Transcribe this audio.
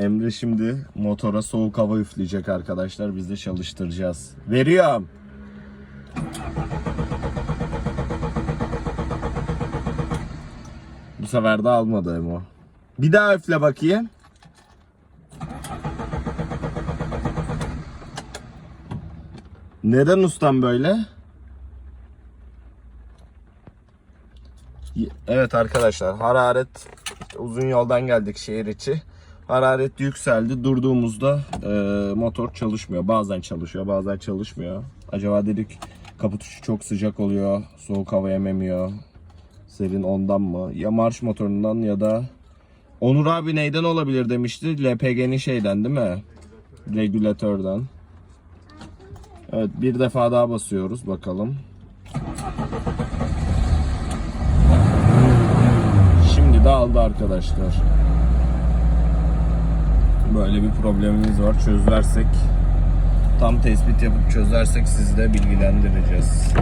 Emre şimdi motora soğuk hava üfleyecek arkadaşlar. Biz de çalıştıracağız. Veriyorum. Bu sefer de almadı Emo. Bir daha üfle bakayım. Neden ustam böyle? Evet arkadaşlar hararet uzun yoldan geldik şehir içi. Hararet yükseldi. Durduğumuzda e, motor çalışmıyor. Bazen çalışıyor, bazen çalışmıyor. Acaba dedik kapı tuşu çok sıcak oluyor. Soğuk hava ememiyor. Serin ondan mı? Ya marş motorundan ya da Onur abi neyden olabilir demişti. LPG'nin şeyden değil mi? Regülatörden. Evet bir defa daha basıyoruz bakalım. Şimdi de aldı arkadaşlar. Böyle bir problemimiz var. Çözersek tam tespit yapıp çözersek sizi de bilgilendireceğiz.